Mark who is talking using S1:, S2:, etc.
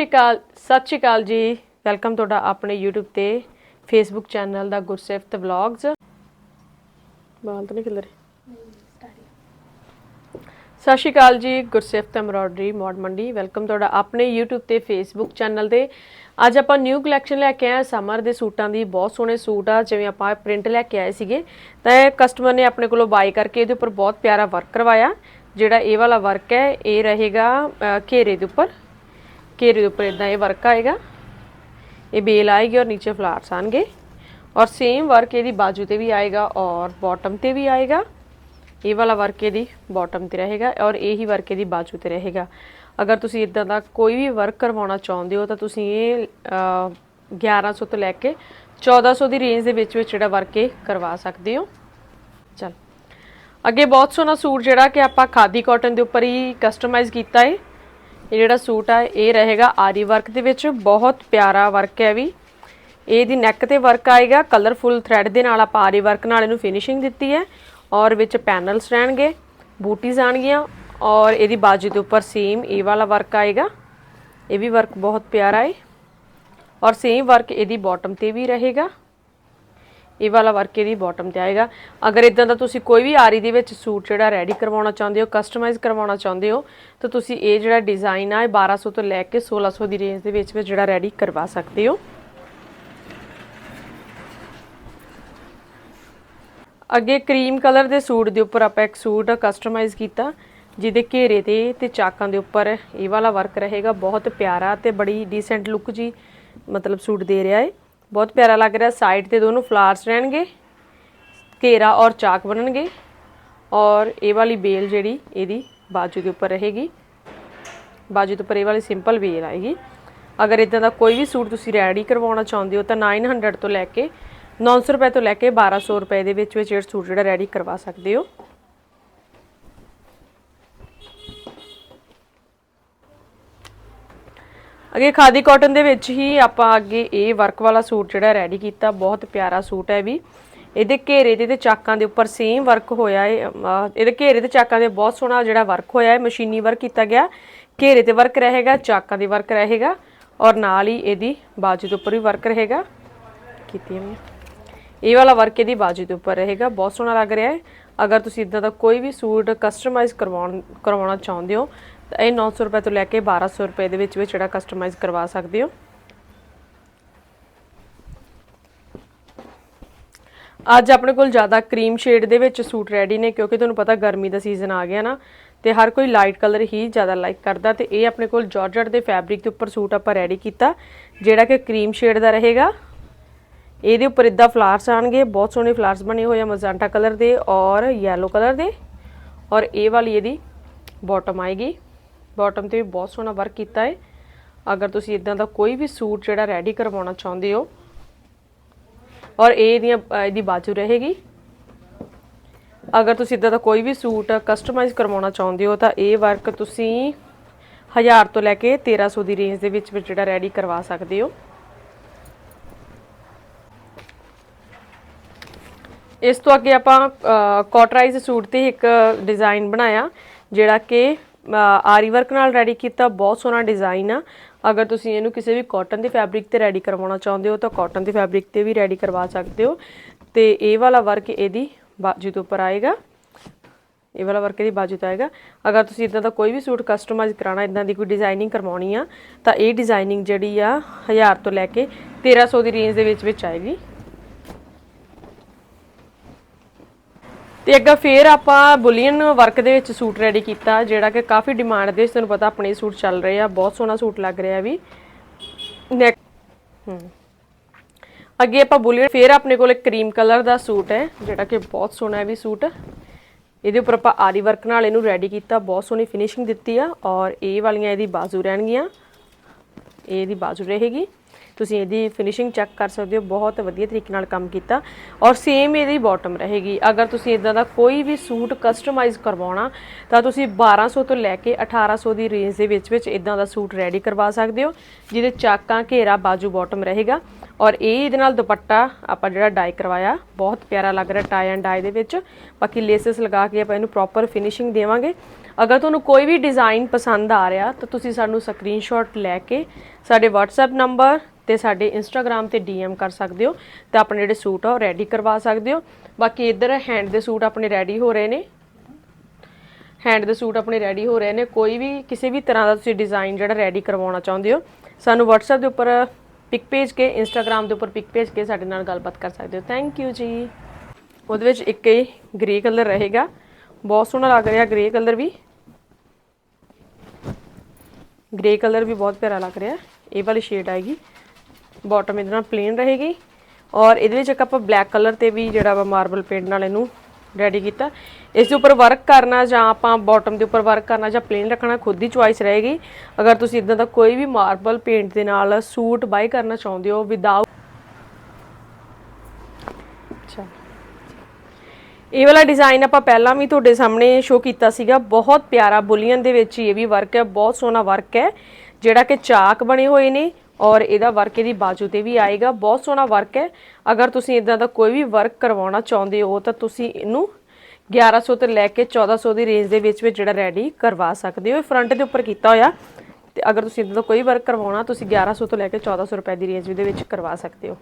S1: ਸਤਿ ਸ਼੍ਰੀ ਅਕਾਲ, ਸਤਿ ਸ਼੍ਰੀ ਅਕਾਲ ਜੀ। ਵੈਲਕਮ ਤੁਹਾਡਾ ਆਪਣੇ YouTube ਤੇ Facebook ਚੈਨਲ ਦਾ ਗੁਰਸਿਫਤ ਵਲੌਗਸ ਬਾਲ ਤਾਂ ਨਹੀਂ ਖਿਲ ਸਤਿ ਸ਼੍ਰੀ ਅਕਾਲ ਜੀ, ਗੁਰਸਿਫਤ ਐਮਬ੍ਰੋਇਡਰੀ ਮੋਡ ਮੰਡੀ। ਵੈਲਕਮ ਤੁਹਾਡਾ ਆਪਣੇ YouTube ਤੇ Facebook ਚੈਨਲ ਤੇ। ਅੱਜ ਆਪਾਂ ਨਿਊ ਕਲੈਕਸ਼ਨ ਲੈ ਕੇ ਆਏ ਸਮਰ ਦੇ ਸੂਟਾਂ ਦੀ ਬਹੁਤ ਸੋਹਣੇ ਸੂਟ ਆ, ਜਿਵੇਂ ਆਪਾਂ ਪ੍ਰਿੰਟ ਲੈ ਕੇ ਆਏ ਸੀਗੇ। ਤਾਂ ਇਹ ਕਸਟਮਰ ਨੇ ਆਪਣੇ ਕੋਲੋਂ ਬਾਈ ਕਰਕੇ ਇਹਦੇ ਉੱਪਰ ਬਹੁਤ ਪਿਆਰਾ ਵਰਕ ਕਰਵਾਇਆ। ਜਿਹੜਾ ਇਹ ਵਾਲਾ ਵਰਕ ਹੈ, ਇਹ ਰਹੇਗਾ ਘੇਰੇ ਦੇ ਉੱਪਰ। ਘੇਰੇ ਦੇ ਉੱਪਰ ਇਦਾਂ ਇਹ ਵਰਕ ਆਏਗਾ। ਇਹ ਬੇਲ ਆਏਗੀ ਔਰ ਨੀਚੇ ਫਲਾਰਸ ਆਣਗੇ। ਔਰ ਸੇਮ ਵਰਕ ਇਹਦੀ ਬਾਜੂ ਤੇ ਵੀ ਆਏਗਾ ਔਰ ਬਾਟਮ ਤੇ ਵੀ ਆਏਗਾ। ਇਹ ਵਾਲਾ ਵਰਕ ਇਹਦੀ ਬਾਟਮ ਤੇ ਰਹੇਗਾ ਔਰ ਇਹੀ ਵਰਕ ਇਹਦੀ ਬਾਜੂ ਤੇ ਰਹੇਗਾ। ਅਗਰ ਤੁਸੀਂ ਇਦਾਂ ਦਾ ਕੋਈ ਵੀ ਵਰਕ ਕਰਵਾਉਣਾ ਚਾਹੁੰਦੇ ਹੋ ਤਾਂ ਤੁਸੀਂ ਇਹ ਅਹ, 1100 ਤੋਂ ਲੈ ਕੇ 1400 ਦੀ ਰੇਂਜ ਦੇ ਵਿੱਚ ਵਿੱਚ ਜਿਹੜਾ ਵਰਕ ਇਹ ਕਰਵਾ ਸਕਦੇ ਹੋ। ਚਲ। ਅੱਗੇ ਬਹੁਤ ਸੋਹਣਾ ਸੂਟ ਜਿਹੜਾ ਕਿ ਆਪਾਂ ਖਾਦੀ ਕਾਟਨ ਦੇ ਉੱਪਰ ਹੀ ਕਸਟਮਾਈਜ਼ ਕੀਤਾ ਹੈ ਇਹ ਜਿਹੜਾ ਸੂਟ ਆ, ਇਹ ਰਹੇਗਾ ਆਰੀ ਵਰਕ ਦੇ ਵਿੱਚ। ਬਹੁਤ ਪਿਆਰਾ ਵਰਕ ਹੈ ਵੀ। ਇਹਦੀ ਨੈਕ ਤੇ ਵਰਕ ਆਏਗਾ। ਕਲਰਫੁਲ ਥ੍ਰੈਡ ਦੇ ਨਾਲ ਆਪਾਂ ਆਰੀ ਵਰਕ ਨਾਲ ਇਹਨੂੰ ਫਿਨਿਸ਼ਿੰਗ ਦਿੱਤੀ ਹੈ। ਔਰ ਵਿੱਚ ਪੈਨਲਸ ਰਹਿਣਗੇ ਬੂਟੀਜ਼ ਆਣਗੀਆਂ। ਔਰ ਇਹਦੀ ਬਾਜੂ ਦੇ ਉੱਪਰ ਸੇਮ ਇਹ ਵਾਲਾ ਵਰਕ ਆਏਗਾ। ਇਹ ਵੀ ਵਰਕ ਬਹੁਤ ਪਿਆਰਾ ਹੈ। ਔਰ ਸੇਮ ਵਰਕ ਇਹਦੀ ਬਾਟਮ ਤੇ ਵੀ ਰਹੇਗਾ। ਇਹ ਵਾਲਾ ਵਰਕ ਇਹਦੀ ਬਾਟਮ ਤੇ ਆਏਗਾ। ਅਗਰ ਇਦਾਂ ਦਾ ਤੁਸੀਂ ਕੋਈ ਵੀ ਆਰੀ ਦੇ ਵਿੱਚ ਸੂਟ ਜਿਹੜਾ ਰੈਡੀ ਕਰਵਾਉਣਾ ਚਾਹੁੰਦੇ ਹੋ ਕਸਟਮਾਈਜ਼ ਕਰਵਾਉਣਾ ਚਾਹੁੰਦੇ ਹੋ, ਤਾਂ ਤੁਸੀਂ ਇਹ ਜਿਹੜਾ ਡਿਜ਼ਾਈਨ ਆ, ਇਹ 1200 ਤੋਂ ਲੈ ਕੇ 1600 ਦੀ ਰੇਂਜ ਦੇ ਵਿੱਚ ਵਿੱਚ ਜਿਹੜਾ ਰੈਡੀ ਕਰਵਾ ਸਕਦੇ ਹੋ। ਅੱਗੇ ਕਰੀਮ ਕਲਰ ਦੇ ਸੂਟ ਦੇ ਉੱਪਰ ਆਪਾਂ ਇੱਕ ਸੂਟ ਕਸਟਮਾਈਜ਼ ਕੀਤਾ, ਜਿਹਦੇ ਘੇਰੇ ਤੇ ਤੇ ਚਾਕਾਂ ਦੇ ਉੱਪਰ ਇਹ ਵਾਲਾ ਵਰਕ ਰਹੇਗਾ। ਬਹੁਤ ਪਿਆਰਾ ਤੇ ਬੜੀ ਡੀਸੈਂਟ ਲੁੱਕ ਜੀ, ਮਤਲਬ ਸੂਟ ਦੇ ਰਿਹਾ ਹੈ ਬਹੁਤ ਪਿਆਰਾ ਲੱਗ ਰਿਹਾ। ਸਾਈਡ ਤੇ ਦੋਨੋਂ ਫਲਾਰਸ ਰਹਿਣਗੇ, ਘੇਰਾ ਔਰ ਚਾਕ ਬਣਨਗੇ ਔਰ ਇਹ ਵਾਲੀ ਬੇਲ ਜਿਹੜੀ ਇਹਦੀ ਬਾਜੂ ਦੇ ਉੱਪਰ ਰਹੇਗੀ। ਬਾਜੂ ਦੇ ਉੱਪਰ ਇਹ ਵਾਲੀ ਸਿੰਪਲ ਬੇਲ ਆਏਗੀ। ਅਗਰ ਇਦਾਂ ਦਾ ਕੋਈ ਵੀ ਸੂਟ ਤੁਸੀਂ ਰੈਡੀ ਕਰਵਾਉਣਾ ਚਾਹੁੰਦੇ ਹੋ ਤਾਂ 900 ਤੋਂ ਲੈ ਕੇ 900 ਰੁਪਏ ਤੋਂ ਲੈ ਕੇ 1200 ਰੁਪਏ ਦੇ ਵਿੱਚ ਵਿੱਚ ਇਹ ਸੂਟ ਜਿਹੜਾ ਰੈਡੀ ਕਰਵਾ ਸਕਦੇ ਹੋ। ਅੱਗੇ ਖਾਦੀ ਕਾਟਨ ਦੇ ਵਿੱਚ ਹੀ ਆਪਾਂ ਅੱਗੇ ਇਹ ਵਰਕ ਵਾਲਾ ਸੂਟ ਜਿਹੜਾ ਰੈਡੀ ਕੀਤਾ, ਬਹੁਤ ਪਿਆਰਾ ਸੂਟ ਹੈ ਵੀ। ਇਹਦੇ ਘੇਰੇ ਤੇ ਤੇ ਚਾਕਾਂ ਦੇ ਉੱਪਰ ਸੇਮ ਵਰਕ ਹੋਇਆ ਹੈ ਇਹਦੇ ਘੇਰੇ ਤੇ ਚਾਕਾਂ ਦੇ ਬਹੁਤ ਸੋਹਣਾ ਜਿਹੜਾ ਵਰਕ ਹੋਇਆ ਹੈ ਮਸ਼ੀਨੀ ਵਰਕ ਕੀਤਾ ਗਿਆ। ਘੇਰੇ ਤੇ ਵਰਕ ਰਹੇਗਾ, ਚਾਕਾਂ ਦੇ ਵਰਕ ਰਹੇਗਾ ਔਰ ਨਾਲ ਹੀ ਇਹਦੀ ਬਾਜੂ ਦੇ ਉੱਪਰ ਵੀ ਵਰਕ ਰਹੇਗਾ। ਕੀਤੀ ਹੈ ਇਹ ਵਾਲਾ ਵਰਕ ਇਹਦੀ ਬਾਜੂ ਦੇ ਉੱਪਰ ਰਹੇਗਾ, ਬਹੁਤ ਸੋਹਣਾ ਲੱਗ ਰਿਹਾ ਹੈ। ਅਗਰ ਤੁਸੀਂ ਇਦਾਂ ਦਾ ਕੋਈ ਵੀ ਸੂਟ ਕਸਟਮਾਈਜ਼ ਕਰਵਾਉਣ ਕਰਵਾਉਣਾ ਚਾਹੁੰਦੇ ਹੋ ਤਾਂ ਇਹ 900 ਰੁਪਏ ਤੋਂ ਲੈ ਕੇ 1200 ਰੁਪਏ ਦੇ ਵਿੱਚ ਵਿੱਚ ਜਿਹੜਾ ਕਸਟਮਾਈਜ਼ ਕਰਵਾ ਸਕਦੇ ਹੋ। ਅੱਜ ਆਪਣੇ ਕੋਲ ਜ਼ਿਆਦਾ ਕਰੀਮ ਸ਼ੇਡ ਦੇ ਵਿੱਚ ਸੂਟ ਰੈਡੀ ਨੇ, ਕਿਉਂਕਿ ਤੁਹਾਨੂੰ ਪਤਾ ਗਰਮੀ ਦਾ ਸੀਜ਼ਨ ਆ ਗਿਆ ਨਾ, ਤੇ ਹਰ ਕੋਈ ਲਾਈਟ ਕਲਰ ਹੀ ਜ਼ਿਆਦਾ ਲਾਈਕ ਕਰਦਾ, ਤੇ ਇਹ ਆਪਣੇ ਕੋਲ ਜਾਰਜਟ ਦੇ ਫੈਬਰਿਕ ਦੇ ਉੱਪਰ ਸੂਟ ਆਪਾਂ ਰੈਡੀ ਕੀਤਾ, ਜਿਹੜਾ ਕਿ ਕਰੀਮ ਸ਼ੇਡ ਦਾ ਰਹੇਗਾ। ਇਹਦੇ ਉੱਪਰ ਇਦਾਂ ਫਲਾਰਸ ਆਣਗੇ, ਬਹੁਤ ਸੋਹਣੇ ਫਲਾਰਸ ਬਣੇ ਹੋਏ ਆ ਮਜ਼ੰਟਾ ਕਲਰ ਦੇ ਔਰ ਯੈਲੋ ਕਲਰ ਦੇ, ਔਰ ਇਹ ਵਾਲੀ ਇਹਦੀ ਬਾਟਮ ਆਏਗੀ। ਬਾਟਮ ਤੇ ਵੀ ਬਹੁਤ ਸੋਹਣਾ ਵਰਕ ਕੀਤਾ ਹੈ ਅਗਰ ਤੁਸੀਂ ਇਦਾਂ ਦਾ ਕੋਈ ਵੀ ਸੂਟ ਜਿਹੜਾ ਰੈਡੀ ਕਰਵਾਉਣਾ ਚਾਹੁੰਦੇ ਹੋ, ਔਰ ਇਹ ਇਹਦੀਆਂ ਇਹਦੀ ਬਾਜੂ ਰਹੇਗੀ। ਅਗਰ ਤੁਸੀਂ ਇਦਾਂ ਦਾ ਕੋਈ ਵੀ ਸੂਟ ਕਸਟਮਾਈਜ਼ ਕਰਵਾਉਣਾ ਚਾਹੁੰਦੇ ਹੋ, ਤਾਂ ਇਹ ਵਰਕ ਤੁਸੀਂ 1000 ਤੋਂ ਲੈ ਕੇ 1300 ਦੀ ਰੇਂਜ ਦੇ ਵਿੱਚ ਵਿੱਚ ਜਿਹੜਾ ਰੈਡੀ ਕਰਵਾ ਸਕਦੇ ਹੋ। ਇਸ ਤੋਂ ਅੱਗੇ ਆਪਾਂ ਕਾਟਰਾਈਜ਼ ਸੂਟ ਤੇ ਇੱਕ ਡਿਜ਼ਾਈਨ ਬਣਾਇਆ, ਜਿਹੜਾ ਕਿ ਆਰੀ ਵਰਕ ਨਾਲ ਰੈਡੀ ਕੀਤਾ, ਬਹੁਤ ਸੋਹਣਾ ਡਿਜ਼ਾਈਨ ਆ। ਅਗਰ ਤੁਸੀਂ ਇਹਨੂੰ ਕਿਸੇ ਵੀ ਕਾਟਨ ਦੇ ਫੈਬਰਿਕ ਤੇ ਰੈਡੀ ਕਰਵਾਉਣਾ ਚਾਹੁੰਦੇ ਹੋ, ਤਾਂ ਕਾਟਨ ਦੇ ਫੈਬਰਿਕ ਤੇ ਵੀ ਰੈਡੀ ਕਰਵਾ ਸਕਦੇ ਹੋ। ਤੇ ਇਹ ਵਾਲਾ ਵਰਕ ਇਹਦੀ ਬਾਜੂ ਦੇ ਉੱਪਰ ਆਏਗਾ। ਇਹ ਵਾਲਾ ਵਰਕ ਇਹਦੀ ਬਾਜੂ ਤੇ ਆਏਗਾ। ਅਗਰ ਤੁਸੀਂ ਇਦਾਂ ਦਾ ਕੋਈ ਵੀ ਸੂਟ ਕਸਟਮਾਈਜ਼ ਕਰਾਉਣਾ, ਇਦਾਂ ਦੀ ਕੋਈ ਡਿਜ਼ਾਈਨਿੰਗ ਕਰਵਾਉਣੀ ਆ, ਤਾਂ ਇਹ ਡਿਜ਼ਾਈਨਿੰਗ ਜਿਹੜੀ ਆ 1000 ਤੋਂ ਲੈ ਕੇ 1300 ਦੀ ਰੇਂਜ ਦੇ ਵਿੱਚ ਵਿੱਚ ਆਏਗੀ। ਤੇ ਅੱਗਾ ਫੇਰ ਆਪਾਂ ਬੁਲੀਅਨ ਵਰਕ ਦੇ ਵਿੱਚ ਸੂਟ ਰੈਡੀ ਕੀਤਾ, ਜਿਹੜਾ ਕਿ ਕਾਫੀ ਡਿਮਾਂਡ ਦੇ ਤੁਹਾਨੂੰ ਪਤਾ ਆਪਣੇ ਸੂਟ ਚੱਲ ਰਹੇ ਆ, ਬਹੁਤ ਸੋਹਣਾ ਸੂਟ ਲੱਗ ਰਿਹਾ ਵੀ। ਨੈਕ ਅੱਗੇ ਆਪਾਂ ਬੁਲੀਅਨ, ਫੇਰ ਆਪਣੇ ਕੋਲ ਇੱਕ ਕਰੀਮ ਕਲਰ ਦਾ ਸੂਟ ਹੈ, ਜਿਹੜਾ ਕਿ ਬਹੁਤ ਸੋਹਣਾ ਹੈ ਵੀ ਸੂਟ। ਇਹਦੇ ਉੱਪਰ ਆਪਾਂ ਆਰੀ ਵਰਕ ਨਾਲ ਇਹਨੂੰ ਰੈਡੀ ਕੀਤਾ, ਬਹੁਤ ਸੋਹਣੀ ਫਿਨਿਸ਼ਿੰਗ ਦਿੱਤੀ ਆ, ਔਰ ਇਹ ਵਾਲੀਆਂ ਇਹਦੀ ਬਾਜ਼ੂ ਰਹਿਣਗੀਆਂ। ਇਹ ਇਹਦੀ ਬਾਜ਼ੂ ਰਹੇਗੀ। ਤੁਸੀਂ ਇਹਦੀ ਫਿਨਿਸ਼ਿੰਗ ਚੈੱਕ ਕਰ ਸਕਦੇ ਹੋ, ਬਹੁਤ ਵਧੀਆ ਤਰੀਕੇ ਨਾਲ ਕੰਮ ਕੀਤਾ ਔਰ ਸੇਮ ਇਹਦੀ ਬਾਟਮ ਰਹੇਗੀ। ਅਗਰ ਤੁਸੀਂ ਇਦਾਂ ਦਾ ਕੋਈ ਵੀ ਸੂਟ ਕਸਟਮਾਈਜ਼ ਕਰਵਾਉਣਾ, ਤਾਂ ਤੁਸੀਂ 1200 ਤੋਂ ਲੈ ਕੇ 1800 ਦੀ ਰੇਂਜ ਦੇ ਵਿੱਚ ਵਿੱਚ ਇਦਾਂ ਦਾ ਸੂਟ ਰੈਡੀ ਕਰਵਾ ਸਕਦੇ ਹੋ, ਜਿਹਦੇ ਚਾਕਾਂ ਘੇਰਾ ਬਾਜੂ ਬਾਟਮ ਰਹੇਗਾ। ਔਰ ਇਹ ਇਹਦੇ ਨਾਲ ਦੁਪੱਟਾ ਆਪਾਂ ਜਿਹੜਾ ਡਾਈ ਕਰਵਾਇਆ, ਬਹੁਤ ਪਿਆਰਾ ਲੱਗ ਰਿਹਾ ਟਾਈ ਐਂਡ ਡਾਈ ਦੇ ਵਿੱਚ। ਬਾਕੀ ਲੇਸਸ ਲਗਾ ਕੇ ਆਪਾਂ ਇਹਨੂੰ ਪ੍ਰੋਪਰ ਫਿਨਿਸ਼ਿੰਗ ਦੇਵਾਂਗੇ। ਅਗਰ ਤੁਹਾਨੂੰ ਕੋਈ ਵੀ ਡਿਜ਼ਾਈਨ ਪਸੰਦ ਆ ਰਿਹਾ, ਤਾਂ ਤੁਸੀਂ ਸਾਨੂੰ ਸਕਰੀਨਸ਼ਾਟ ਲੈ ਕੇ ਸਾਡੇ WhatsApp ਨੰਬਰ ਤੇ ਸਾਡੇ Instagram ਤੇ DM ਕਰ ਸਕਦੇ ਹੋ ਤੇ ਆਪਣੇ ਜਿਹੜੇ ਸੂਟ ਆ ਉਹ ਰੈਡੀ ਕਰਵਾ ਸਕਦੇ ਹੋ। ਬਾਕੀ ਇੱਧਰ ਹੈਂਡ ਦੇ ਸੂਟ ਆਪਣੇ ਰੈਡੀ ਹੋ ਰਹੇ ਨੇ। ਹੈਂਡ ਦੇ ਸੂਟ ਆਪਣੇ ਰੈਡੀ ਹੋ ਰਹੇ ਨੇ। ਕੋਈ ਵੀ ਕਿਸੇ ਵੀ ਤਰ੍ਹਾਂ ਦਾ ਤੁਸੀਂ ਡਿਜ਼ਾਈਨ ਜਿਹੜਾ ਰੈਡੀ ਕਰਵਾਉਣਾ ਚਾਹੁੰਦੇ ਹੋ, ਸਾਨੂੰ WhatsApp ਦੇ ਉੱਪਰ ਪਿਕ ਭੇਜ ਕੇ, Instagram ਦੇ ਉੱਪਰ ਪਿਕ ਭੇਜ ਕੇ ਸਾਡੇ ਨਾਲ ਗੱਲਬਾਤ ਕਰ ਸਕਦੇ ਹੋ। ਥੈਂਕ ਯੂ ਜੀ। ਉਹਦੇ ਵਿੱਚ ਇੱਕ ਹੀ ਗ੍ਰੇ ਕਲਰ ਰਹੇਗਾ। ਬਹੁਤ ਸੋਹਣਾ ਲੱਗ ਰਿਹਾ ਗ੍ਰੇ ਕਲਰ ਵੀ। ਗ੍ਰੇ ਕਲਰ ਵੀ ਬਹੁਤ ਪਿਆਰਾ ਲੱਗ ਰਿਹਾ। ਇਹ ਵਾਲੀ ਸ਼ੇਡ ਆਏਗੀ। ਬਾਟਮ ਇਹਦੇ ਨਾਲ ਪਲੇਨ ਰਹੇਗੀ। ਔਰ ਇਹਦੇ ਵਿੱਚ ਇੱਕ ਆਪਾਂ ਬਲੈਕ ਕਲਰ ਤੇ ਵੀ ਜਿਹੜਾ ਵਾ ਮਾਰਬਲ ਪੇਂਟ ਨਾਲ ਇਹਨੂੰ ਰੈਡੀ ਕੀਤਾ। ਇਸ ਦੇ ਉੱਪਰ ਵਰਕ ਕਰਨਾ ਜਾਂ ਆਪਾਂ ਬਾਟਮ ਦੇ ਉੱਪਰ ਵਰਕ ਕਰਨਾ ਜਾਂ ਪਲੇਨ ਰੱਖਣਾ ਖੁਦ ਦੀ ਚੁਆਇਸ ਰਹੇਗੀ। ਅਗਰ ਤੁਸੀਂ ਇਦਾਂ ਦਾ ਕੋਈ ਵੀ ਮਾਰਬਲ ਪੇਂਟ ਦੇ ਨਾਲ ਸੂਟ ਬਾਈ ਕਰਨਾ ਚਾਹੁੰਦੇ ਹੋ ਵਿਦਆਊਟ ਅੱਛਾ। ਇਹ ਵਾਲਾ ਡਿਜ਼ਾਈਨ ਆਪਾਂ ਪਹਿਲਾਂ ਵੀ ਤੁਹਾਡੇ ਸਾਹਮਣੇ ਸ਼ੋ ਕੀਤਾ ਸੀਗਾ। ਬਹੁਤ ਪਿਆਰਾ ਬੁਲੀਅਨ ਦੇ ਵਿੱਚ ਹੀ ਇਹ ਵੀ ਵਰਕ ਹੈ, ਬਹੁਤ ਸੋਹਣਾ ਵਰਕ ਹੈ। ਜਿਹੜਾ ਕਿ ਚਾਕ ਬਣੇ ਹੋਏ ਨੇ ਔਰ ਇਹਦਾ ਵਰਕ ਇਹਦੀ ਬਾਜੂ ਤੇ ਵੀ ਆਏਗਾ। ਬਹੁਤ ਸੋਹਣਾ ਵਰਕ ਹੈ। ਅਗਰ ਤੁਸੀਂ ਇਦਾਂ ਦਾ ਕੋਈ ਵੀ ਵਰਕ ਕਰਵਾਉਣਾ ਚਾਹੁੰਦੇ ਹੋ, ਤਾਂ ਤੁਸੀਂ ਇਹਨੂੰ 1100 ਤੋਂ ਲੈ ਕੇ 1400 ਦੀ ਰੇਂਜ ਦੇ ਵਿੱਚ ਵਿੱਚ ਜਿਹੜਾ ਰੈਡੀ ਕਰਵਾ ਸਕਦੇ ਹੋ। ਫਰੰਟ ਦੇ ਉੱਪਰ ਕੀਤਾ ਹੋਇਆ। ਤੇ ਅਗਰ ਤੁਸੀਂ ਇਦਾਂ ਦਾ ਕੋਈ ਵਰਕ ਕਰਵਾਉਣਾ, ਤੁਸੀਂ 1100 ਤੋਂ ਲੈ ਕੇ 1400 ਰੁਪਏ ਦੀ ਰੇਂਜ ਦੇ ਵਿੱਚ ਕਰਵਾ ਸਕਦੇ ਹੋ।